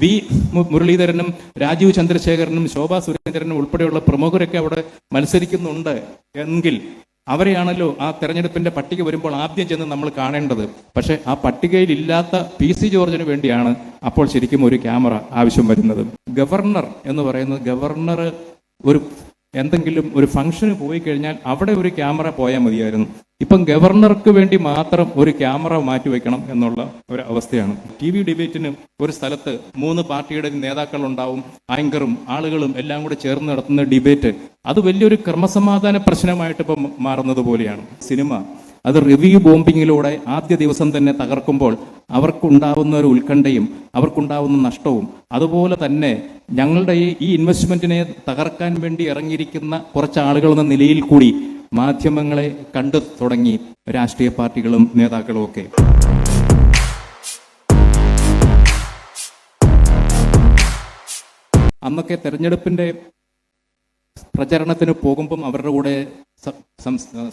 V മുരളീധരനും രാജീവ് ചന്ദ്രശേഖരനും ശോഭാ സുരേന്ദ്രനും ഉൾപ്പെടെയുള്ള പ്രമുഖരൊക്കെ അവിടെ മത്സരിക്കുന്നുണ്ട് എങ്കിൽ അവരെയാണല്ലോ ആ തെരഞ്ഞെടുപ്പിന്റെ പട്ടിക വരുമ്പോൾ ആദ്യം ചെന്ന് നമ്മൾ കാണേണ്ടത്. പക്ഷെ ആ പട്ടികയിൽ ഇല്ലാത്ത പി സി ജോർജിന് വേണ്ടിയാണ് അപ്പോൾ ശരിക്കും ഒരു ക്യാമറ ആവശ്യം വരുന്നത്. ഗവർണർ എന്ന് പറയുന്നത് ഗവർണർ ഒരു എന്തെങ്കിലും ഒരു ഫംഗ്ഷന് പോയി കഴിഞ്ഞാൽ അവിടെ ഒരു ക്യാമറ പോയാൽ മതിയായിരുന്നു. ഇപ്പം ഗവർണർക്ക് വേണ്ടി മാത്രം ഒരു ക്യാമറ മാറ്റി മാറ്റിവെക്കണം എന്നുള്ള ഒരു അവസ്ഥയാണ്. ടി വി ഡിബേറ്റിന് ഒരു സ്ഥലത്ത് മൂന്ന് പാർട്ടിയുടെ നേതാക്കൾ ഉണ്ടാവും ആങ്കറും ആളുകളും എല്ലാം കൂടെ ചേർന്ന് നടത്തുന്ന ഡിബേറ്റ് അത് വലിയൊരു ക്രമസമാധാന പ്രശ്നമായിട്ട് ഇപ്പം മാറുന്നത് പോലെയാണ്. സിനിമ അത് റിവ്യൂ ബോംബിങ്ങിലൂടെ ആദ്യ ദിവസം തന്നെ തകർക്കുമ്പോൾ അവർക്കുണ്ടാവുന്ന ഒരു ഉത്കണ്ഠയും അവർക്കുണ്ടാവുന്ന നഷ്ടവും അതുപോലെ തന്നെ ഞങ്ങളുടെ ഈ ഇൻവെസ്റ്റ്മെന്റിനെ തകർക്കാൻ വേണ്ടി ഇറങ്ങിയിരിക്കുന്ന കുറച്ച് ആളുകൾ എന്ന നിലയിൽ കൂടി മാധ്യമങ്ങളെ കണ്ടു തുടങ്ങി രാഷ്ട്രീയ പാർട്ടികളും നേതാക്കളും ഒക്കെ. അന്നൊക്കെ തെരഞ്ഞെടുപ്പിന്റെ പ്രചരണത്തിന് പോകുമ്പം അവരുടെ കൂടെ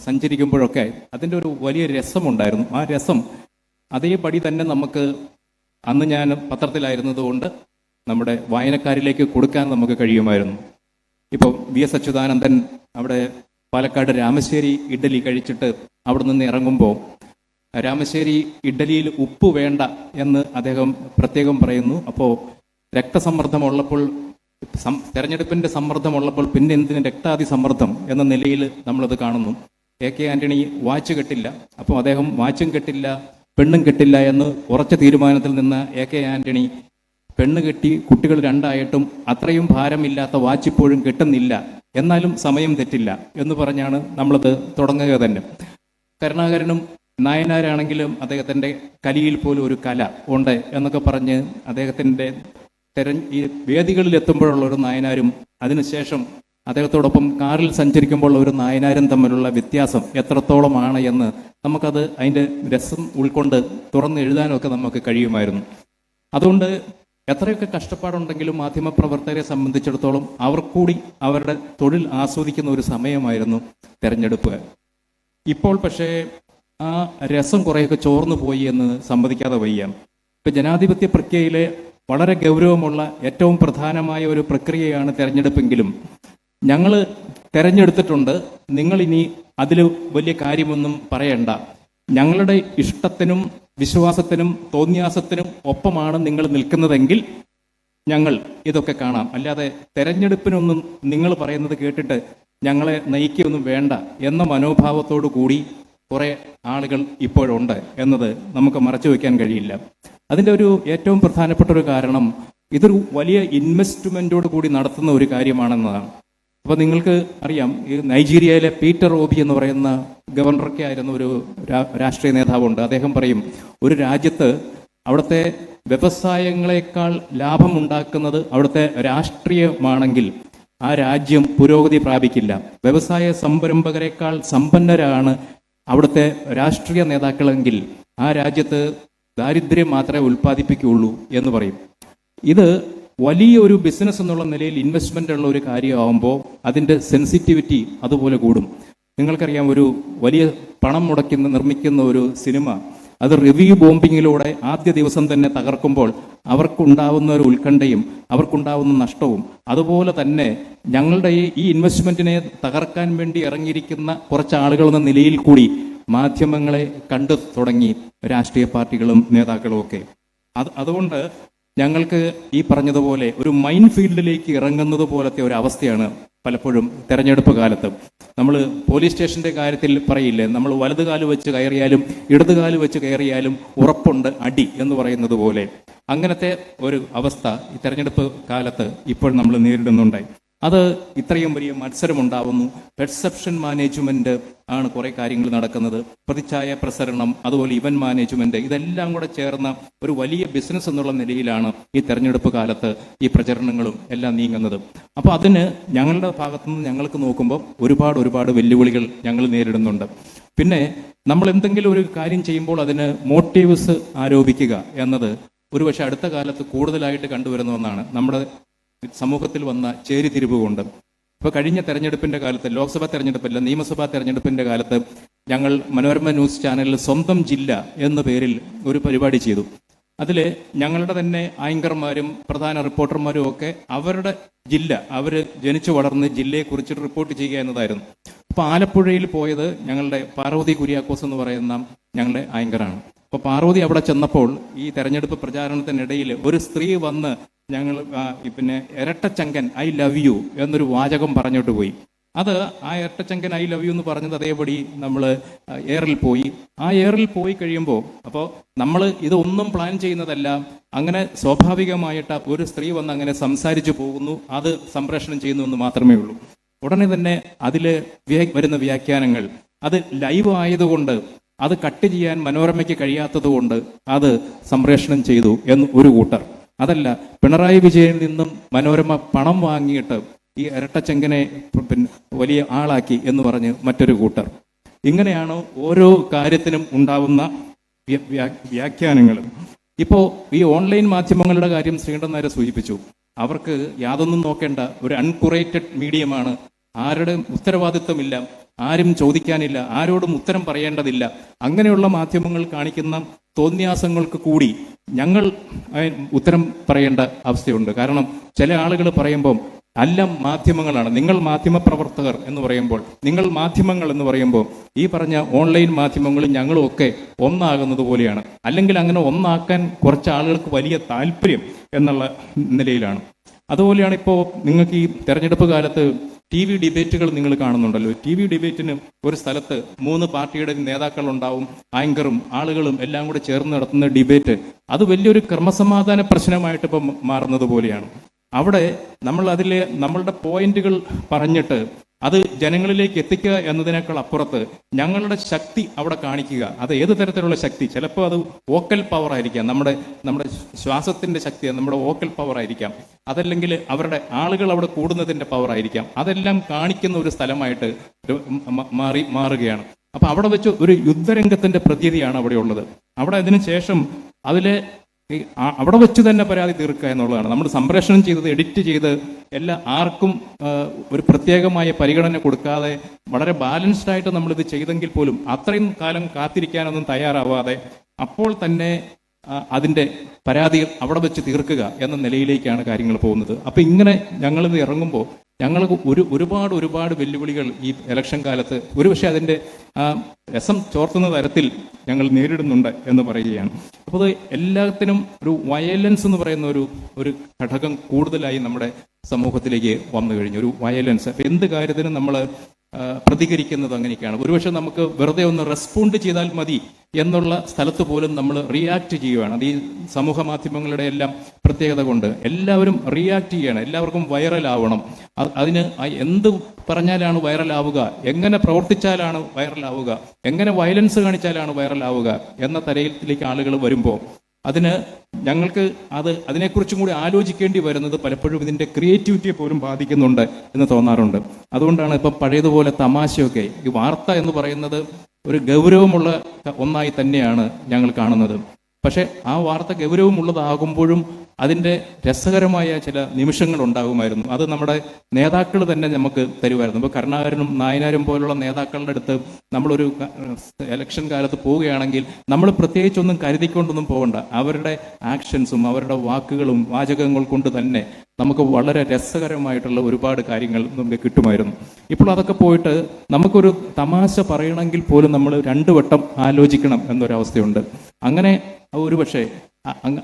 സഞ്ചരിക്കുമ്പോഴൊക്കെ അതിന്റെ ഒരു വലിയ രസമുണ്ടായിരുന്നു. ആ രസം അതേപടി തന്നെ നമുക്ക് അന്ന് ഞാൻ പത്രത്തിലായിരുന്നതുകൊണ്ട് നമ്മുടെ വായനക്കാരിലേക്ക് കൊടുക്കാൻ നമുക്ക് കഴിയുമായിരുന്നു. ഇപ്പോൾ വി എസ് അച്യുതാനന്ദൻ അവിടെ പാലക്കാട് രാമശ്ശേരി ഇഡ്ഡലി കഴിച്ചിട്ട് അവിടെ നിന്ന് ഇറങ്ങുമ്പോൾ രാമശ്ശേരി ഇഡ്ഡലിയിൽ ഉപ്പ് വേണ്ട എന്ന് അദ്ദേഹം പ്രത്യേകം പറയുന്നു. അപ്പോൾ രക്തസമ്മർദ്ദമുള്ളപ്പോൾ തെരഞ്ഞെടുപ്പിന്റെ സമ്മർദ്ദമുള്ളപ്പോൾ പിന്നെ എന്തിന് രക്താതി സമ്മർദ്ദം എന്ന നിലയിൽ നമ്മളത് കാണുന്നു. എ കെ ആന്റണി വാച്ച് കെട്ടില്ല. അപ്പോൾ അദ്ദേഹം വാച്ചും കെട്ടില്ല പെണ്ണും കെട്ടില്ല എന്ന് ഉറച്ച തീരുമാനത്തിൽ നിന്ന് എ കെ ആന്റണി പെണ്ണ് കെട്ടി കുട്ടികൾ രണ്ടായിട്ടും അത്രയും ഭാരമില്ലാത്ത വാച്ച് ഇപ്പോഴും കെട്ടുന്നില്ല. എന്നാലും സമയം തെറ്റില്ല എന്ന് പറഞ്ഞാണ് നമ്മളത് തുടങ്ങുക തന്നെ. കരുണാകരനും നായനാരാണെങ്കിലും അദ്ദേഹത്തിന്റെ കലിയിൽ പോലും ഒരു കല ഉണ്ട് എന്നൊക്കെ പറഞ്ഞ് അദ്ദേഹത്തിന്റെ തെര ഈ വേദികളിൽ എത്തുമ്പോഴുള്ള ഒരു നായനാരും അതിനുശേഷം അദ്ദേഹത്തോടൊപ്പം കാറിൽ സഞ്ചരിക്കുമ്പോൾ ഒരു നായനാരും തമ്മിലുള്ള വ്യത്യാസം എത്രത്തോളമാണ് എന്ന് നമുക്കത് അതിന്റെ രസം ഉൾക്കൊണ്ട് തുറന്ന് എഴുതാനൊക്കെ നമുക്ക് കഴിയുമായിരുന്നു. അതുകൊണ്ട് എത്രയൊക്കെ കഷ്ടപ്പാടുണ്ടെങ്കിലും മാധ്യമപ്രവർത്തകരെ സംബന്ധിച്ചിടത്തോളം അവർ കൂടി അവരുടെ തൊഴിൽ ആസ്വദിക്കുന്ന ഒരു സമയമായിരുന്നു തെരഞ്ഞെടുപ്പ്. ഇപ്പോൾ പക്ഷേ ആ രസം കുറേയൊക്കെ ചോർന്നു പോയി എന്ന് സമ്മതിക്കാതെ വയ്യ. ഇപ്പൊ ജനാധിപത്യ പ്രക്രിയയിലെ വളരെ ഗൗരവമുള്ള ഏറ്റവും പ്രധാനമായ ഒരു പ്രക്രിയയാണ് തെരഞ്ഞെടുപ്പെങ്കിലും ഞങ്ങൾ തെരഞ്ഞെടുത്തിട്ടുണ്ട്. നിങ്ങൾ ഇനി അതിൽ വലിയ കാര്യമൊന്നും പറയണ്ട. ഞങ്ങളുടെ ഇഷ്ടത്തിനും വിശ്വാസത്തിനും തോന്നിയാസത്തിനും ഒപ്പമാണ് നിങ്ങൾ നിൽക്കുന്നതെങ്കിൽ ഞങ്ങൾ ഇതൊക്കെ കാണാം. അല്ലാതെ തെരഞ്ഞെടുപ്പിനൊന്നും നിങ്ങൾ പറയുന്നത് കേട്ടിട്ട് ഞങ്ങളെ നയിക്കൊന്നും വേണ്ട എന്ന മനോഭാവത്തോടു കൂടി കുറേ ആളുകൾ ഇപ്പോഴുണ്ട് എന്നത് നമുക്ക് മറച്ചു വയ്ക്കാൻ കഴിയില്ല. അതിന്റെ ഒരു ഏറ്റവും പ്രധാനപ്പെട്ട ഒരു കാരണം ഇതൊരു വലിയ ഇൻവെസ്റ്റ്മെന്റോട് കൂടി നടത്തുന്ന ഒരു കാര്യമാണെന്നതാണ്. അപ്പൊ നിങ്ങൾക്ക് അറിയാം ഈ നൈജീരിയയിലെ പീറ്റർ ഓബി എന്ന് പറയുന്ന ഗവർണറൊക്കെ ആയിരുന്ന ഒരു രാഷ്ട്രീയ നേതാവുണ്ട്. അദ്ദേഹം പറയും ഒരു രാജ്യത്ത് അവിടുത്തെ വ്യവസായങ്ങളെക്കാൾ ലാഭം ഉണ്ടാക്കുന്നത് അവിടുത്തെ രാഷ്ട്രീയമാണെങ്കിൽ ആ രാജ്യം പുരോഗതി പ്രാപിക്കില്ല. വ്യവസായ സംരംഭകരെക്കാൾ സമ്പന്നരാണ് അവിടുത്തെ രാഷ്ട്രീയ നേതാക്കളെങ്കിൽ ആ രാജ്യത്ത് ദാരിദ്ര്യം മാത്രമേ ഉൽപ്പാദിപ്പിക്കുകയുള്ളൂ എന്ന് പറയും. ഇത് വലിയ ഒരു ബിസിനസ് എന്നുള്ള നിലയിൽ ഇൻവെസ്റ്റ്മെന്റ് ഉള്ള ഒരു കാര്യമാകുമ്പോൾ അതിന്റെ സെൻസിറ്റിവിറ്റി അതുപോലെ കൂടും. നിങ്ങൾക്കറിയാം ഒരു വലിയ പണം മുടക്കുന്ന നിർമ്മിക്കുന്ന ഒരു സിനിമ അത് റിവ്യൂ ബോംബിങ്ങിലൂടെ ആദ്യ ദിവസം തന്നെ തകർക്കുമ്പോൾ അവർക്കുണ്ടാവുന്ന ഒരു ഉത്കണ്ഠയും അവർക്കുണ്ടാവുന്ന നഷ്ടവും അതുപോലെ തന്നെ ഞങ്ങളുടെ ഈ ഈ ഇൻവെസ്റ്റ്മെന്റിനെ തകർക്കാൻ വേണ്ടി ഇറങ്ങിയിരിക്കുന്ന കുറച്ച് ആളുകൾ എന്ന നിലയിൽ കൂടി മാധ്യമങ്ങളെ കണ്ടു തുടങ്ങി രാഷ്ട്രീയ പാർട്ടികളും നേതാക്കളും ഒക്കെ. അത് അതുകൊണ്ട് ഞങ്ങൾക്ക് ഈ പറഞ്ഞതുപോലെ ഒരു മൈൻഡ് ഫീൽഡിലേക്ക് ഇറങ്ങുന്നത് പോലത്തെ ഒരു അവസ്ഥയാണ് പലപ്പോഴും തെരഞ്ഞെടുപ്പ് കാലത്ത്. നമ്മൾ പോലീസ് സ്റ്റേഷന്റെ കാര്യത്തിൽ പറയില്ലേ നമ്മൾ വലതുകാൽ വെച്ച് കയറിയാലും ഇടതുകാൽ വെച്ച് കയറിയാലും ഉറപ്പുണ്ട് അടി എന്ന് പറയുന്നത് പോലെ. അങ്ങനത്തെ ഒരു അവസ്ഥ ഈ തെരഞ്ഞെടുപ്പ് കാലത്ത് ഇപ്പോൾ നമ്മൾ നേരിടുന്നുണ്ട് അത് ഇത്രയും വലിയ മത്സരമുണ്ടാവുന്നു. പെർസെപ്ഷൻ മാനേജ്മെന്റ് ആണ് കുറെ കാര്യങ്ങൾ നടക്കുന്നത്. പ്രതിച്ഛായ പ്രസരണം അതുപോലെ ഇവന്റ് മാനേജ്മെന്റ് ഇതെല്ലാം കൂടെ ചേർന്ന ഒരു വലിയ ബിസിനസ് എന്നുള്ള നിലയിലാണ് ഈ തെരഞ്ഞെടുപ്പ് കാലത്ത് ഈ പ്രചരണങ്ങളും എല്ലാം നീങ്ങുന്നത്. അപ്പോൾ അതിന് ഞങ്ങളുടെ ഭാഗത്തുനിന്ന് ഞങ്ങൾക്ക് നോക്കുമ്പോൾ ഒരുപാട് ഒരുപാട് വെല്ലുവിളികൾ ഞങ്ങൾ നേരിടുന്നുണ്ട്. പിന്നെ നമ്മൾ എന്തെങ്കിലും ഒരു കാര്യം ചെയ്യുമ്പോൾ അതിന് മോട്ടീവ്സ് ആരോപിക്കുക എന്നത് ഒരുപക്ഷെ അടുത്ത കാലത്ത് കൂടുതലായിട്ട് കണ്ടുവരുന്ന ഒന്നാണ്. നമ്മുടെ സമൂഹത്തിൽ വന്ന ചേരിതിരിവുകൊണ്ട്. ഇപ്പൊ കഴിഞ്ഞ തെരഞ്ഞെടുപ്പിന്റെ കാലത്ത് ലോക്സഭാ തെരഞ്ഞെടുപ്പല്ല നിയമസഭാ തെരഞ്ഞെടുപ്പിന്റെ കാലത്ത് ഞങ്ങൾ മനോരമ ന്യൂസ് ചാനലിൽ സ്വന്തം ജില്ല എന്ന പേരിൽ ഒരു പരിപാടി ചെയ്തു. അതിൽ ഞങ്ങളുടെ തന്നെ ആങ്കർമാരും പ്രധാന റിപ്പോർട്ടർമാരും ഒക്കെ അവരുടെ ജില്ല അവർ ജനിച്ചു വളർന്ന് ജില്ലയെ കുറിച്ചിട്ട് റിപ്പോർട്ട് ചെയ്യുക എന്നതായിരുന്നു. അപ്പോൾ ആലപ്പുഴയിൽ പോയത് ഞങ്ങളുടെ പാർവതി കുര്യാക്കോസ് എന്ന് പറയുന്ന ഞങ്ങളുടെ ആങ്കറാണ്. അപ്പോൾ പാർവതി അവിടെ ചെന്നപ്പോൾ ഈ തെരഞ്ഞെടുപ്പ് പ്രചാരണത്തിനിടയിൽ ഒരു സ്ത്രീ വന്ന് ഞങ്ങൾ പിന്നെ ഇരട്ടച്ചങ്കൻ ഐ ലവ് യു എന്നൊരു വാചകം പറഞ്ഞിട്ട് പോയി. അത് ആ ഇരട്ടച്ചങ്കൻ ഐ ലവ് യു എന്ന് പറഞ്ഞത് അതേപടി നമ്മൾ എയറിൽ പോയി. ആ എയറിൽ പോയി കഴിയുമ്പോൾ അപ്പോൾ നമ്മൾ ഇതൊന്നും പ്ലാൻ ചെയ്യുന്നതല്ല. അങ്ങനെ സ്വാഭാവികമായിട്ട് ഒരു സ്ത്രീ വന്ന് അങ്ങനെ സംസാരിച്ചു പോകുന്നു. അത് സംപ്രേഷണം ചെയ്യുന്നു എന്ന് മാത്രമേ ഉള്ളൂ. ഉടനെ തന്നെ അതിൽ വരുന്ന വ്യാഖ്യാനങ്ങൾ. അത് ലൈവ് ആയതുകൊണ്ട് അത് കട്ട് ചെയ്യാൻ മനോരമയ്ക്ക് കഴിയാത്തതുകൊണ്ട് അത് സംപ്രേഷണം ചെയ്തു എന്ന് ഒരു കൂട്ടർ. അതല്ല പിണറായി വിജയനിൽ നിന്നും മനോരമ പണം വാങ്ങിയിട്ട് ഈ ഇരട്ടച്ചെങ്കനെ പിന്നെ വലിയ ആളാക്കി എന്ന് പറഞ്ഞ് മറ്റൊരു കൂട്ടർ. ഇങ്ങനെയാണ് ഓരോ കാര്യത്തിനും ഉണ്ടാവുന്ന വ്യാഖ്യാനങ്ങൾ ഇപ്പോൾ ഈ ഓൺലൈൻ മാധ്യമങ്ങളുടെ കാര്യം ശ്രീകണ്ഠൻ നേരെ സൂചിപ്പിച്ചു. അവർക്ക് യാതൊന്നും നോക്കേണ്ട ഒരു അൺകുറേറ്റഡ് മീഡിയമാണ്. ആരുടെ ഉത്തരവാദിത്വമില്ല. ആരും ചോദിക്കാനില്ല ആരോടും ഉത്തരം പറയേണ്ടതില്ല. അങ്ങനെയുള്ള മാധ്യമങ്ങൾ കാണിക്കുന്ന തോന്നിയാസങ്ങൾക്ക് കൂടി ഞങ്ങൾ ഉത്തരം പറയേണ്ട അവസ്ഥയുണ്ട്. കാരണം ചില ആളുകൾ പറയുമ്പം അല്ല മാധ്യമങ്ങളാണ്. നിങ്ങൾ മാധ്യമ മാധ്യമപ്രവർത്തകർ എന്ന് പറയുമ്പോൾ നിങ്ങൾ മാധ്യമങ്ങൾ എന്ന് പറയുമ്പോൾ ഈ പറഞ്ഞ ഓൺലൈൻ മാധ്യമങ്ങളും ഞങ്ങളും ഒക്കെ ഒന്നാകുന്നത് പോലെയാണ്. അല്ലെങ്കിൽ അങ്ങനെ ഒന്നാക്കാൻ കുറച്ച് ആളുകൾക്ക് വലിയ താല്പര്യം എന്നുള്ള നിലയിലാണ്. അതുപോലെയാണ് ഇപ്പോൾ നിങ്ങൾക്ക് ഈ തെരഞ്ഞെടുപ്പ് കാലത്ത് ടി വി ഡിബേറ്റുകൾ നിങ്ങൾ കാണുന്നുണ്ടല്ലോ. ടി വി ഡിബേറ്റിന് ഒരു സ്ഥലത്ത് മൂന്ന് പാർട്ടിയുടെ നേതാക്കൾ ഉണ്ടാവും ആങ്കറും ആളുകളും എല്ലാം കൂടെ ചേർന്ന് നടത്തുന്ന ഡിബേറ്റ് അത് വലിയൊരു ക്രമസമാധാന പ്രശ്നമായിട്ട് ഇപ്പം മാറുന്നത് പോലെയാണ്. അവിടെ നമ്മൾ അതിലെ നമ്മളുടെ പോയിന്റുകൾ പറഞ്ഞിട്ട് അത് ജനങ്ങളിലേക്ക് എത്തിക്കുക എന്നതിനേക്കാൾ അപ്പുറത്ത് ഞങ്ങളുടെ ശക്തി അവിടെ കാണിക്കുക. അത് ഏത് തരത്തിലുള്ള ശക്തി? ചിലപ്പോൾ അത് വോക്കൽ പവർ ആയിരിക്കാം. നമ്മുടെ നമ്മുടെ ശ്വാസത്തിന്റെ ശക്തി നമ്മുടെ വോക്കൽ പവർ ആയിരിക്കാം. അതല്ലെങ്കിൽ അവരുടെ ആളുകൾ അവിടെ കൂടുന്നതിന്റെ പവർ ആയിരിക്കാം. അതെല്ലാം കാണിക്കുന്ന ഒരു സ്ഥലമായിട്ട് മാറി മാറുകയാണ്. അപ്പൊ അവിടെ വെച്ച് ഒരു യുദ്ധരംഗത്തിന്റെ പ്രതീതിയാണ് അവിടെ ഉള്ളത്. അവിടെ അതിനുശേഷം അതിലെ അവിടെ വെച്ച് തന്നെ പരാതി തീർക്കുക എന്നുള്ളതാണ്. നമ്മൾ സംപ്രേഷണം ചെയ്തത് എഡിറ്റ് ചെയ്ത് എല്ലാ ആർക്കും ഒരു പ്രത്യേകമായ പരിഗണന കൊടുക്കാതെ വളരെ ബാലൻസ്ഡ് ആയിട്ട് നമ്മൾ ഇത് ചെയ്തെങ്കിൽ പോലും അത്രയും കാലം കാത്തിരിക്കാനൊന്നും തയ്യാറാവാതെ അപ്പോൾ തന്നെ ആ, പരാതികൾ പരാതി അവിടെ വെച്ച് തീർക്കുക എന്ന നിലയിലേക്കാണ് കാര്യങ്ങൾ പോകുന്നത്. അപ്പോൾ ഇങ്ങനെ ഞങ്ങളിത് ഇറങ്ങുമ്പോൾ ഞങ്ങൾക്ക് ഒരു ഒരുപാട് ഒരുപാട് വെല്ലുവിളികൾ ഈ ഇലക്ഷൻ കാലത്ത് ഒരുപക്ഷെ അതിന്റെ രസം ചോർത്തുന്ന തരത്തിൽ ഞങ്ങൾ നേരിടുന്നുണ്ട് എന്ന് പറയുകയാണ്. അപ്പോൾ എല്ലാത്തിനും ഒരു വയലൻസ് എന്ന് പറയുന്ന ഒരു ഒരു ഘടകം കൂടുതലായി നമ്മുടെ സമൂഹത്തിലേക്ക് വന്നു കഴിഞ്ഞു. ഒരു വയലൻസ് അപ്പം എന്ത് കാര്യത്തിനും നമ്മൾ പ്രതികരിക്കുന്നത് അങ്ങനെയൊക്കെയാണ്. ഒരുപക്ഷെ നമുക്ക് വെറുതെ ഒന്ന് റെസ്പോണ്ട് ചെയ്താൽ മതി എന്നുള്ള സ്ഥലത്ത് പോലും നമ്മൾ റിയാക്ട് ചെയ്യുകയാണ് അത് ഈ സമൂഹ മാധ്യമങ്ങളുടെ എല്ലാം പ്രത്യേകത കൊണ്ട് എല്ലാവരും റിയാക്ട് ചെയ്യണം. എല്ലാവർക്കും വൈറലാവണം. അത് അതിന് എന്ത് പറഞ്ഞാലാണ് വൈറലാവുക? എങ്ങനെ പ്രവർത്തിച്ചാലാണ് വൈറലാവുക? എങ്ങനെ വയലൻസ് കാണിച്ചാലാണ് വൈറലാവുക? എന്ന തലയിലേക്ക് ആളുകൾ വരുമ്പോൾ അതിന് ഞങ്ങൾക്ക് അത് അതിനെക്കുറിച്ചും കൂടി ആലോചിക്കേണ്ടി വരുന്നത് പലപ്പോഴും ഇതിന്റെ ക്രിയേറ്റിവിറ്റിയെ പോലും ബാധിക്കുന്നുണ്ട് എന്ന് തോന്നാറുണ്ട്. അതുകൊണ്ടാണ് ഇപ്പം പഴയതുപോലെ തമാശയൊക്കെ ഈ വാർത്ത എന്ന് പറയുന്നത് ഒരു ഗൗരവമുള്ള ഒന്നായി തന്നെയാണ് ഞങ്ങൾ കാണുന്നത്. പക്ഷെ ആ വാർത്ത ഗൗരവമുള്ളതാകുമ്പോഴും അതിന്റെ രസകരമായ ചില നിമിഷങ്ങൾ ഉണ്ടാകുമായിരുന്നു. അത് നമ്മുടെ നേതാക്കൾ തന്നെ നമുക്ക് തരുമായിരുന്നു. ഇപ്പോൾ കരുണാകരനും നായനാരും പോലുള്ള നേതാക്കളുടെ അടുത്ത് നമ്മളൊരു എലക്ഷൻ കാലത്ത് പോവുകയാണെങ്കിൽ നമ്മൾ പ്രത്യേകിച്ചൊന്നും കരുതിക്കൊണ്ടൊന്നും പോകണ്ട. അവരുടെ ആക്ഷൻസും അവരുടെ വാക്കുകളും വാചകങ്ങൾ കൊണ്ട് തന്നെ നമുക്ക് വളരെ രസകരമായിട്ടുള്ള ഒരുപാട് കാര്യങ്ങൾ നമുക്ക് കിട്ടുമായിരുന്നു. ഇപ്പോൾ അതൊക്കെ പോയിട്ട് നമുക്കൊരു തമാശ പറയണമെങ്കിൽ പോലും നമ്മൾ രണ്ടു വട്ടം ആലോചിക്കണം എന്നൊരവസ്ഥയുണ്ട്. അങ്ങനെ ഒരു പക്ഷേ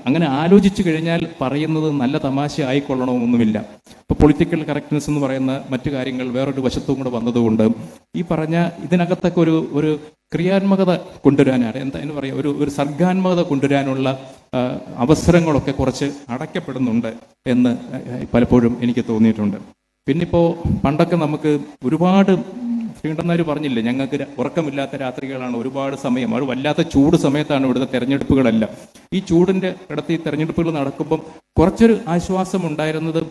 അങ്ങനെ ആലോചിച്ചു കഴിഞ്ഞാൽ പറയുന്നത് നല്ല തമാശ ആയിക്കൊള്ളണമെന്നൊന്നുമില്ല. ഇപ്പൊ പൊളിറ്റിക്കൽ കറക്റ്റ്നെസ് എന്ന് പറയുന്ന മറ്റു കാര്യങ്ങൾ വേറൊരു വശത്തും കൂടെ വന്നതുകൊണ്ട് ഈ പറഞ്ഞ ഇതിനകത്തൊക്കെ ഒരു ഒരു ക്രിയാത്മകത കൊണ്ടുവരാനാണ്. എന്താ എന്ന് പറയുക? ഒരു ഒരു സർഗാത്മകത കൊണ്ടുവരാനുള്ള അവസരങ്ങളൊക്കെ കുറച്ച് അടയ്ക്കപ്പെടുന്നുണ്ട് എന്ന് പലപ്പോഴും എനിക്ക് തോന്നിയിട്ടുണ്ട്. പിന്നിപ്പോൾ പണ്ടൊക്കെ നമുക്ക് ഒരുപാട് ശ്രീകണ്ഠനാര് പറഞ്ഞില്ലേ ഞങ്ങൾക്ക് ഉറക്കമില്ലാത്ത രാത്രികളാണ് ഒരുപാട് സമയം. അത് വല്ലാത്ത ചൂട് സമയത്താണ് ഇവിടുത്തെ തെരഞ്ഞെടുപ്പുകളെല്ലാം. ഈ ചൂടിന്റെ ഇടത്ത് ഈ തെരഞ്ഞെടുപ്പുകൾ നടക്കുമ്പം കുറച്ചൊരു ആശ്വാസം ഉണ്ടായിരുന്നത്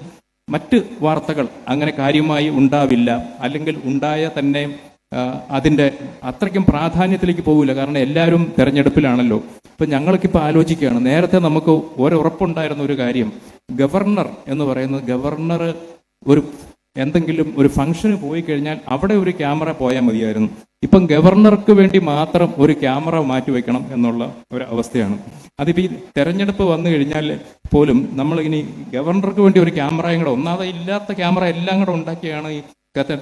മറ്റ് വാർത്തകൾ അങ്ങനെ കാര്യമായി ഉണ്ടാവില്ല. അല്ലെങ്കിൽ ഉണ്ടായ തന്നെ അതിന്റെ അത്രയ്ക്കും പ്രാധാന്യത്തിലേക്ക് പോകില്ല കാരണം എല്ലാവരും തെരഞ്ഞെടുപ്പിലാണല്ലോ. ഇപ്പൊ ഞങ്ങൾക്കിപ്പോൾ ആലോചിക്കുകയാണ്. നേരത്തെ നമുക്ക് ഒരു ഉറപ്പുണ്ടായിരുന്ന ഒരു കാര്യം. ഗവർണർ എന്ന് പറയുന്നത് ഗവർണർ ഒരു എന്തെങ്കിലും ഒരു ഫംഗ്ഷന് പോയി കഴിഞ്ഞാൽ അവിടെ ഒരു ക്യാമറ പോയാൽ മതിയായിരുന്നു. ഇപ്പം ഗവർണർക്ക് വേണ്ടി മാത്രം ഒരു ക്യാമറ മാറ്റി വെക്കണം എന്നുള്ള ഒരു അവസ്ഥയാണ്. അതിപ്പോൾ ഈ തെരഞ്ഞെടുപ്പ് വന്നു കഴിഞ്ഞാൽ പോലും നമ്മൾ ഇനി ഗവർണർക്ക് വേണ്ടി ഒരു ക്യാമറയും കൂടെ ഒന്നാതെ ഇല്ലാത്ത ക്യാമറ എല്ലാം കൂടെ ഉണ്ടാക്കിയാണ് ഈ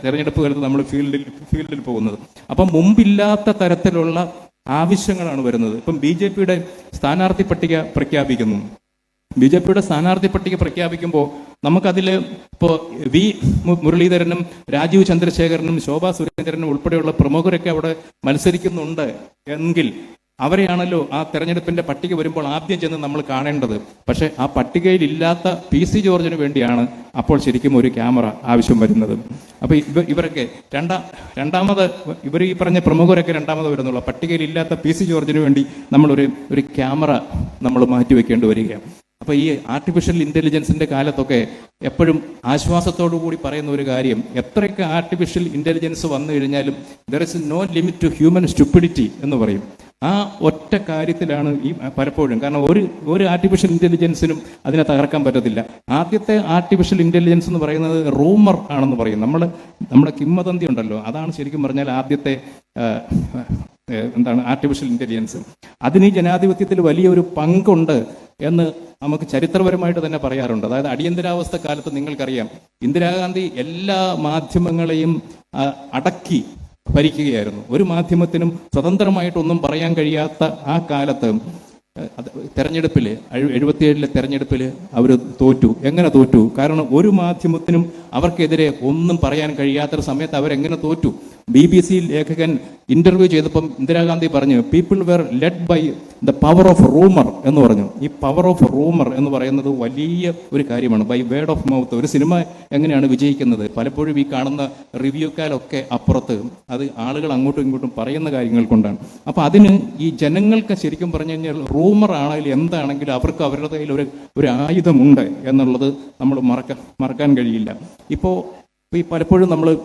തെരഞ്ഞെടുപ്പ് കാലത്ത് നമ്മൾ ഫീൽഡിൽ ഫീൽഡിൽ പോകുന്നത്. അപ്പം മുമ്പില്ലാത്ത തരത്തിലുള്ള ആവശ്യങ്ങളാണ് വരുന്നത്. ഇപ്പം ബി ജെ പിയുടെ സ്ഥാനാർത്ഥി പട്ടിക പ്രഖ്യാപിക്കുന്നു. ബി ജെ പിയുടെ സ്ഥാനാർത്ഥി പട്ടിക പ്രഖ്യാപിക്കുമ്പോൾ നമുക്കതിൽ ഇപ്പോൾ വി മുരളീധരനും രാജീവ് ചന്ദ്രശേഖരനും ശോഭാ സുരേന്ദ്രനും ഉൾപ്പെടെയുള്ള പ്രമുഖരൊക്കെ അവിടെ മത്സരിക്കുന്നുണ്ട് എങ്കിൽ അവരെയാണല്ലോ ആ തെരഞ്ഞെടുപ്പിന്റെ പട്ടിക വരുമ്പോൾ ആദ്യം ചെന്ന് നമ്മൾ കാണേണ്ടത്. പക്ഷേ ആ പട്ടികയിൽ ഇല്ലാത്ത പി സി ജോർജിന് വേണ്ടിയാണ് അപ്പോൾ ശരിക്കും ഒരു ക്യാമറ ആവശ്യം വരുന്നത്. അപ്പൊ ഇവ ഇവരൊക്കെ രണ്ടാ രണ്ടാമത് ഇവർ ഈ പറഞ്ഞ പ്രമുഖരൊക്കെ രണ്ടാമത് വരുന്നുള്ള. പട്ടികയിൽ ഇല്ലാത്ത പി സി ജോർജിന് വേണ്ടി നമ്മളൊരു ഒരു ക്യാമറ നമ്മൾ മാറ്റി മാറ്റിവെക്കേണ്ടി വരികയാണ്. അപ്പൊ ഈ ആർട്ടിഫിഷ്യൽ ഇന്റലിജൻസിന്റെ കാലത്തൊക്കെ എപ്പോഴും ആശ്വാസത്തോടു കൂടി പറയുന്ന ഒരു കാര്യം എത്രയൊക്കെ ആർട്ടിഫിഷ്യൽ ഇന്റലിജൻസ് വന്നു കഴിഞ്ഞാലും there is no limit to human stupidity എന്ന് പറയും. ആ ഒറ്റ കാര്യത്തിലാണ് ഈ പലപ്പോഴും കാരണം ഒരു ഒരു ആർട്ടിഫിഷ്യൽ ഇന്റലിജൻസിനും അതിനെ തകർക്കാൻ പറ്റത്തില്ല. ആദ്യത്തെ ആർട്ടിഫിഷ്യൽ ഇന്റലിജൻസ് എന്ന് പറയുന്നത് റൂമർ ആണെന്ന് പറയും. നമ്മൾ നമ്മുടെ കിംവദന്തി ഉണ്ടല്ലോ. അതാണ് ശരിക്കും പറഞ്ഞാൽ ആദ്യത്തെ എന്താണ് ആർട്ടിഫിഷ്യൽ ഇന്റലിജൻസ് അതിന് ഈ ജനാധിപത്യത്തിൽ വലിയൊരു പങ്കുണ്ട് എന്ന് നമുക്ക് ചരിത്രപരമായിട്ട് തന്നെ പറയാറുണ്ട്. അതായത് അടിയന്തരാവസ്ഥ കാലത്ത് നിങ്ങൾക്കറിയാം. ഇന്ദിരാഗാന്ധി എല്ലാ മാധ്യമങ്ങളെയും അടക്കി ഭരിക്കുകയായിരുന്നു. ഒരു മാധ്യമത്തിനും സ്വതന്ത്രമായിട്ടൊന്നും പറയാൻ കഴിയാത്ത ആ കാലത്ത് തെരഞ്ഞെടുപ്പിൽ എഴുപത്തിയേഴിലെ തെരഞ്ഞെടുപ്പിൽ അവർ തോറ്റു. എങ്ങനെ തോറ്റു? കാരണം ഒരു മാധ്യമത്തിനും അവർക്കെതിരെ ഒന്നും പറയാൻ കഴിയാത്ത സമയത്ത് അവരെങ്ങനെ തോറ്റു? ബി ബി സി ലേഖകൻ ഇന്റർവ്യൂ ചെയ്തപ്പം ഇന്ദിരാഗാന്ധി പറഞ്ഞു people were led by the power of rumour എന്ന് പറഞ്ഞു. ഈ പവർ ഓഫ് റൂമർ എന്ന് പറയുന്നത് വലിയ ഒരു കാര്യമാണ്. ബൈ വേർഡ് ഓഫ് മൗത്ത് ഒരു സിനിമ എങ്ങനെയാണ് വിജയിക്കുന്നത്? പലപ്പോഴും ഈ കാണുന്ന റിവ്യൂക്കാലൊക്കെ അപ്പുറത്ത് അത് ആളുകൾ അങ്ങോട്ടും ഇങ്ങോട്ടും പറയുന്ന കാര്യങ്ങൾ കൊണ്ടാണ്. അപ്പൊ അതിന് ഈ ജനങ്ങൾക്ക് ശരിക്കും പറഞ്ഞു കഴിഞ്ഞാൽ റൂമർ ആണെങ്കിലും എന്താണെങ്കിലും അവർക്ക് അവരുടെ കയ്യിൽ ഒരു ഒരു ആയുധമുണ്ട് എന്നുള്ളത് നമ്മൾ മറക്കാൻ മറക്കാൻ കഴിയില്ല. ഇപ്പോൾ ഈ പലപ്പോഴും നമ്മൾ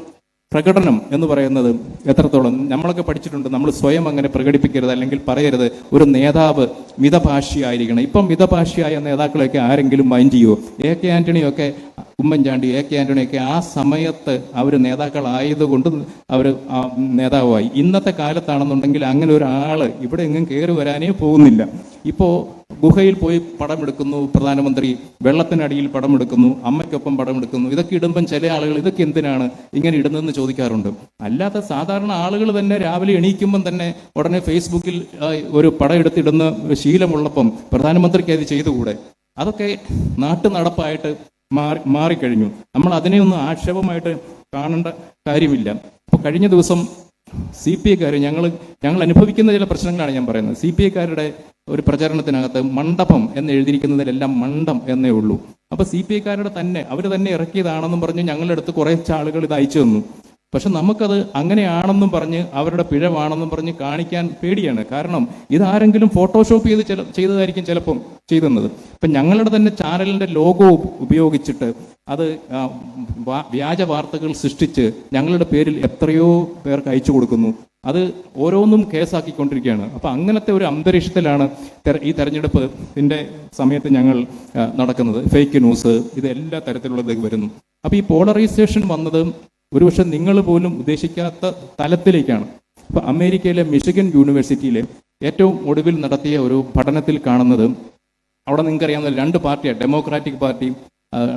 പ്രകടനം എന്ന് പറയുന്നത് എത്രത്തോളം നമ്മളൊക്കെ പഠിച്ചിട്ടുണ്ട് നമ്മൾ സ്വയം അങ്ങനെ പ്രകടിപ്പിക്കരുത് അല്ലെങ്കിൽ പറയരുത് ഒരു നേതാവ് മിതഭാഷിയായിരിക്കണം. ഇപ്പം മിതഭാഷിയായ നേതാക്കളെയൊക്കെ ആരെങ്കിലും മൈൻഡ് ചെയ്യുമോ എ കെ ആന്റണിയൊക്കെ ഉമ്മൻചാണ്ടി എ കെ ആന്റണിയൊക്കെ ആ സമയത്ത് അവർ നേതാക്കളായതുകൊണ്ട് അവർ നേതാവായി. ഇന്നത്തെ കാലത്താണെന്നുണ്ടെങ്കിൽ അങ്ങനെ ഒരാൾ ഇവിടെ എങ്ങും കയറി വരാനേ പോകുന്നില്ല. ഇപ്പോൾ ഗുഹയിൽ പോയി പടമെടുക്കുന്നു പ്രധാനമന്ത്രി വെള്ളത്തിനടിയിൽ പടമെടുക്കുന്നു അമ്മയ്ക്കൊപ്പം പടമെടുക്കുന്നു ഇതൊക്കെ ഇടുമ്പം ചില ആളുകൾ ഇതൊക്കെ എന്തിനാണ് ഇങ്ങനെ ഇടുന്നതെന്ന് ചോദിക്കാറുണ്ട്. അല്ലാത്ത സാധാരണ ആളുകൾ തന്നെ രാവിലെ എണീക്കുമ്പം തന്നെ ഉടനെ ഫേസ്ബുക്കിൽ ഒരു പടം എടുത്തിടുന്ന ശീലമുള്ളപ്പം പ്രധാനമന്ത്രിക്ക് അത് ചെയ്തുകൂടെ? അതൊക്കെ നാട്ടു നടപ്പായിട്ട് മാറി മാറിക്കഴിഞ്ഞു. നമ്മൾ അതിനെ ഒന്നും ആക്ഷേപമായിട്ട് കാണേണ്ട കാര്യമില്ല. അപ്പോൾ കഴിഞ്ഞ ദിവസം സി പി ഐക്കാർ ഞങ്ങൾ ഞങ്ങൾ അനുഭവിക്കുന്ന ചില പ്രശ്നങ്ങളാണ് ഞാൻ പറയുന്നത്. സി പി ഐക്കാരുടെ ഒരു പ്രചരണത്തിനകത്ത് മണ്ഡപം എന്ന് എഴുതിയിരിക്കുന്നതിലെല്ലാം മണ്ഡം എന്നേ ഉള്ളൂ. അപ്പൊ സി പി ഐക്കാരുടെ തന്നെ അവർ തന്നെ ഇറക്കിയതാണെന്നും പറഞ്ഞ് ഞങ്ങളുടെ അടുത്ത് കുറേ ആളുകൾ ഇത് അയച്ചു തന്നു. പക്ഷെ നമുക്കത് അങ്ങനെയാണെന്നും പറഞ്ഞ് അവരുടെ പിഴവാണെന്നും പറഞ്ഞ് കാണിക്കാൻ പേടിയാണ്. കാരണം ഇതാരെങ്കിലും ഫോട്ടോഷോപ്പ് ചെയ്ത് ചില ചെയ്തതായിരിക്കും ചിലപ്പം ചെയ്തെന്നത്. ഇപ്പം ഞങ്ങളുടെ തന്നെ ചാനലിന്റെ ലോഗോ ഉപയോഗിച്ചിട്ട് അത് വ്യാജ വാർത്തകൾ സൃഷ്ടിച്ച് ഞങ്ങളുടെ പേരിൽ എത്രയോ പേർക്ക് അയച്ചു കൊടുക്കുന്നു. അത് ഓരോന്നും കേസാക്കിക്കൊണ്ടിരിക്കുകയാണ്. അപ്പം അങ്ങനത്തെ ഒരു അന്തരീക്ഷത്തിലാണ് തെര- ഈ തെരഞ്ഞെടുപ്പിന്റെ സമയത്ത് ഞങ്ങൾ നടക്കുന്നത്. ഫേക്ക് ന്യൂസ് ഇത് എല്ലാ തരത്തിലുള്ളത് വരുന്നു. അപ്പോൾ ഈ പോളറൈസേഷൻ വന്നത് ഒരുപക്ഷെ നിങ്ങൾ പോലും ഉദ്ദേശിക്കാത്ത തലത്തിലേക്കാണ്. ഇപ്പൊ അമേരിക്കയിലെ മിഷിഗൻ യൂണിവേഴ്സിറ്റിയിലെ ഏറ്റവും ഒടുവിൽ നടത്തിയ ഒരു പഠനത്തിൽ കാണുന്നത് അവിടെ നിങ്ങൾക്ക് അറിയാവുന്ന രണ്ട് പാർട്ടിയാണ് ഡെമോക്രാറ്റിക് പാർട്ടിയും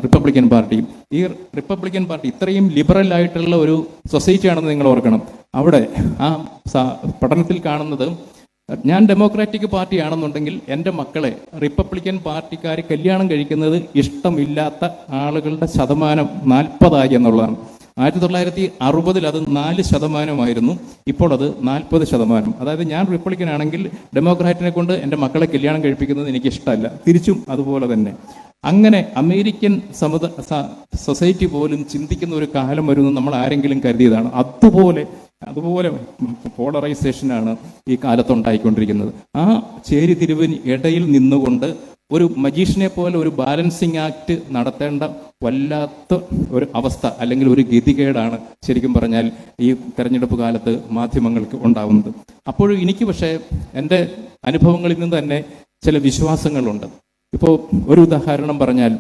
റിപ്പബ്ലിക്കൻ പാർട്ടിയും. ഈ റിപ്പബ്ലിക്കൻ പാർട്ടി ഇത്രയും ലിബറൽ ആയിട്ടുള്ള ഒരു സൊസൈറ്റി ആണെന്ന് നിങ്ങൾ ഓർക്കണം. അവിടെ ആ പഠനത്തിൽ കാണുന്നത് ഞാൻ ഡെമോക്രാറ്റിക് പാർട്ടിയാണെന്നുണ്ടെങ്കിൽ എന്റെ മക്കളെ റിപ്പബ്ലിക്കൻ പാർട്ടിക്കാർ കല്യാണം കഴിക്കുന്നത് ഇഷ്ടമില്ലാത്ത ആളുകളുടെ ശതമാനം നാൽപ്പതായി എന്നുള്ളതാണ്. ആയിരത്തി തൊള്ളായിരത്തി അറുപതിൽ അത് നാല് ശതമാനമായിരുന്നു. ഇപ്പോൾ അത് നാൽപ്പത് ശതമാനം. അതായത് ഞാൻ റിപ്പബ്ലിക്കൻ ആണെങ്കിൽ ഡെമോക്രാറ്റിനെ കൊണ്ട് എന്റെ മക്കളെ കല്യാണം കഴിപ്പിക്കുന്നത് എനിക്ക് ഇഷ്ടമല്ല തിരിച്ചും അതുപോലെ തന്നെ. അങ്ങനെ അമേരിക്കൻ സമുദ സൊസൈറ്റി പോലും ചിന്തിക്കുന്ന ഒരു കാലം വരുമെന്ന് നമ്മൾ ആരെങ്കിലും കരുതിയതാണ്. അതുപോലെ അതുപോലെ പോളറൈസേഷനാണ് ഈ കാലത്തുണ്ടായിക്കൊണ്ടിരിക്കുന്നത്. ആ ചേരിതിരിവിന് ഇടയിൽ നിന്നുകൊണ്ട് ഒരു മജീഷ്യനെ പോലെ ഒരു ബാലൻസിങ് ആക്ട് നടത്തേണ്ട വല്ലാത്ത ഒരു അവസ്ഥ അല്ലെങ്കിൽ ഒരു ഗതികേടാണ് ശരിക്കും പറഞ്ഞാൽ ഈ തെരഞ്ഞെടുപ്പ് കാലത്ത് മാധ്യമങ്ങൾക്ക് ഉണ്ടാവുന്നത്. അപ്പോഴും എനിക്ക് പക്ഷേ എന്റെ അനുഭവങ്ങളിൽ നിന്ന് തന്നെ ചില വിശ്വാസങ്ങളുണ്ട്. ഇപ്പോൾ ഒരു ഉദാഹരണം പറഞ്ഞാൽ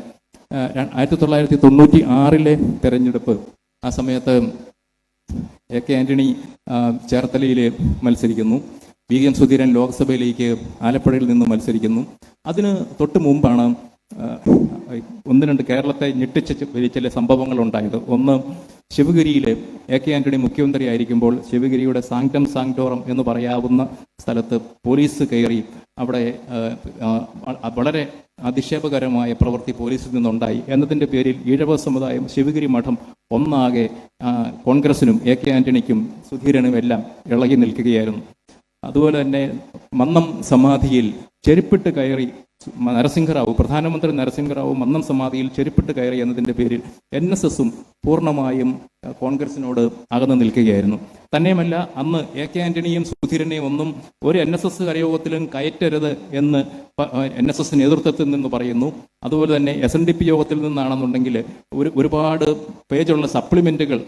ആയിരത്തി തൊള്ളായിരത്തി തൊണ്ണൂറ്റി ആറിലെ തെരഞ്ഞെടുപ്പ് ആ സമയത്ത് എ കെ ആന്റണി ചേർത്തലയിൽ മത്സരിക്കുന്നു. വി എം സുധീരൻ ലോക്സഭയിലേക്ക് ആലപ്പുഴയിൽ നിന്ന് മത്സരിക്കുന്നു. അതിന് തൊട്ട് മുമ്പാണ് ഒന്ന് രണ്ട് കേരളത്തെ ഞെട്ടിച്ച് ചില സംഭവങ്ങൾ ഉണ്ടായത് ഒന്ന് ശിവഗിരിയിലെ എ കെ ആന്റണി മുഖ്യമന്ത്രി ആയിരിക്കുമ്പോൾ ശിവഗിരിയുടെ സാങ്ക്ടം സാങ്ക്ടോറം എന്ന് പറയാവുന്ന സ്ഥലത്ത് പോലീസ് കയറി അവിടെ വളരെ അധിക്ഷേപകരമായ പ്രവൃത്തി പോലീസിൽ നിന്നുണ്ടായി. എന്നതിന്റെ പേരിൽ ഈഴവ സമുദായം ശിവഗിരി മഠം ഒന്നാകെ കോൺഗ്രസിനും എ കെ ആന്റണിക്കും സുധീരനും എല്ലാം ഇളകി നിൽക്കുകയായിരുന്നു. അതുപോലെ തന്നെ മന്നം സമാധിയിൽ ചെരുപ്പിട്ട് കയറി നരസിംഹറാവു പ്രധാനമന്ത്രി നരസിംഹറാവു മന്നം സമാധിയിൽ ചെരുപ്പിട്ട് കയറി എന്നതിന്റെ പേരിൽ എൻ എസ് എസും പൂർണമായും കോൺഗ്രസിനോട് അകന്നു നിൽക്കുകയായിരുന്നു. തന്നെയുമല്ല അന്ന് എ കെ ആന്റണിയും സുധീരനെയും ഒന്നും ഒരു എൻ എസ് എസ് കരയോഗത്തിലും കയറ്റരുത് എന്ന് എൻ എസ് എസ് നേതൃത്വത്തിൽ നിന്ന് പറയുന്നു. അതുപോലെ തന്നെ എസ് എൻ ഡി പി യോഗത്തിൽ നിന്നാണെന്നുണ്ടെങ്കിൽ ഒരു ഒരുപാട് പേജുള്ള സപ്ലിമെന്റുകൾ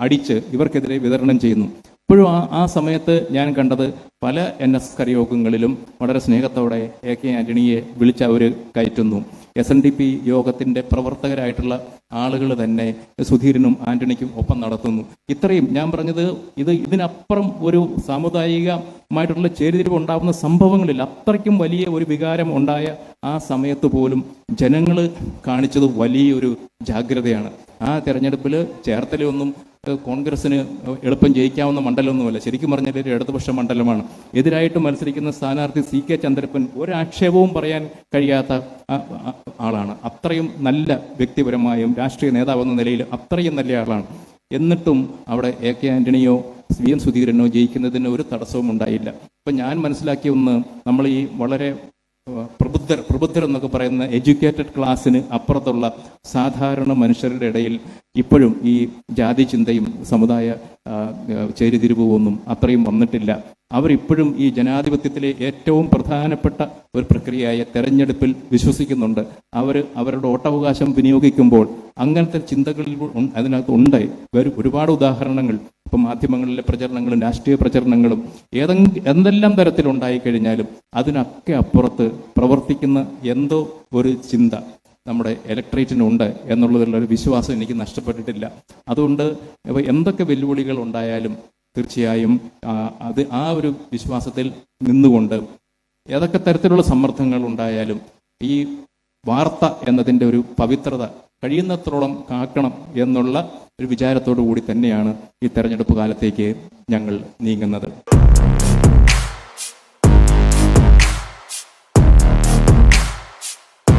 അടിച്ച് ഇവർക്കെതിരെ വിതരണം ചെയ്യുന്നു. ഇപ്പോഴും ആ ആ സമയത്ത് ഞാൻ കണ്ടത് പല എൻ എസ് കരയോഗങ്ങളിലും വളരെ സ്നേഹത്തോടെ എ കെ ആന്റണിയെ വിളിച്ച് അവർ കയറ്റുന്നു. എസ് എൻ ഡി പി യോഗത്തിന്റെ പ്രവർത്തകരായിട്ടുള്ള ആളുകൾ തന്നെ സുധീരനും ആന്റണിക്കും ഒപ്പം നടത്തുന്നു. ഇത്രയും ഞാൻ പറഞ്ഞത് ഇത് ഇതിനപ്പുറം ഒരു സാമുദായികമായിട്ടുള്ള ചേരിതിരിവ് ഉണ്ടാകുന്ന സംഭവങ്ങളിൽ അത്രയ്ക്കും വലിയ ഒരു വികാരം ഉണ്ടായ ആ സമയത്ത് പോലും ജനങ്ങൾ കാണിച്ചത് വലിയൊരു ജാഗ്രതയാണ്. ആ തെരഞ്ഞെടുപ്പിൽ ചേർത്തലയൊന്നും കോൺഗ്രസിന് എളുപ്പം ജയിക്കാവുന്ന മണ്ഡലമൊന്നുമല്ല. ശരിക്കും പറഞ്ഞാൽ ഒരു ഇടതുപക്ഷ മണ്ഡലമാണ്. എതിരായിട്ട് മത്സരിക്കുന്ന സ്ഥാനാർത്ഥി സി കെ ചന്ദ്രപ്പൻ ഒരാക്ഷേപവും പറയാൻ കഴിയാത്ത ആളാണ്. അത്രയും നല്ല വ്യക്തിപരമായും രാഷ്ട്രീയ നേതാവെന്ന നിലയിൽ അത്രയും നല്ല ആളാണ്. എന്നിട്ടും അവിടെ എ കെ ആന്റണിയോ വി എൻ സുധീരനോ ജയിക്കുന്നതിന് ഒരു തടസ്സവും ഉണ്ടായില്ല. അപ്പം ഞാൻ മനസ്സിലാക്കിയ ഒന്ന് നമ്മൾ ഈ വളരെ പ്രബുദ്ധർ പ്രബുദ്ധർ എന്നൊക്കെ പറയുന്ന എഡ്യൂക്കേറ്റഡ് ക്ലാസ്സിന് അപ്പുറത്തുള്ള സാധാരണ മനുഷ്യരുടെ ഇടയിൽ ഇപ്പോഴും ഈ ജാതി ചിന്തയും സമുദായ ആ, ഏഹ്, ചേരിതിരിവും ഒന്നും അത്രയും വന്നിട്ടില്ല. അവരിപ്പോഴും ഈ ജനാധിപത്യത്തിലെ ഏറ്റവും പ്രധാനപ്പെട്ട ഒരു പ്രക്രിയയായ തെരഞ്ഞെടുപ്പിൽ വിശ്വസിക്കുന്നുണ്ട്. അവർ അവരുടെ ഓട്ടവകാശം വിനിയോഗിക്കുമ്പോൾ അങ്ങനത്തെ ചിന്തകളിൽ അതിനകത്ത് ഉണ്ട്. വരും ഒരുപാട് ഉദാഹരണങ്ങൾ. ഇപ്പം മാധ്യമങ്ങളിലെ പ്രചരണങ്ങളും രാഷ്ട്രീയ പ്രചരണങ്ങളും ഏതെങ്കിലും എന്തെല്ലാം തരത്തിലുണ്ടായിക്കഴിഞ്ഞാലും അതിനൊക്കെ അപ്പുറത്ത് പ്രവർത്തിക്കുന്ന എന്തോ ഒരു ചിന്ത. നമ്മുടെ ഇലക്ട്രേറ്റിനുണ്ട് എന്നുള്ളതിലുള്ള ഒരു വിശ്വാസം എനിക്ക് നഷ്ടപ്പെട്ടിട്ടില്ല. അതുകൊണ്ട് എന്തൊക്കെ വെല്ലുവിളികൾ ഉണ്ടായാലും തീർച്ചയായും അത് ആ ഒരു വിശ്വാസത്തിൽ നിന്നുകൊണ്ട് ഏതൊക്കെ തരത്തിലുള്ള സമ്മർദ്ദങ്ങൾ ഉണ്ടായാലും ഈ വാർത്ത എന്നതിന്റെ ഒരു പവിത്രത കഴിയുന്നത്രോളം കാക്കണം എന്നുള്ള ഒരു വിചാരത്തോടു കൂടി തന്നെയാണ് ഈ തെരഞ്ഞെടുപ്പ് കാലത്തേക്ക് ഞങ്ങൾ നീങ്ങുന്നത്.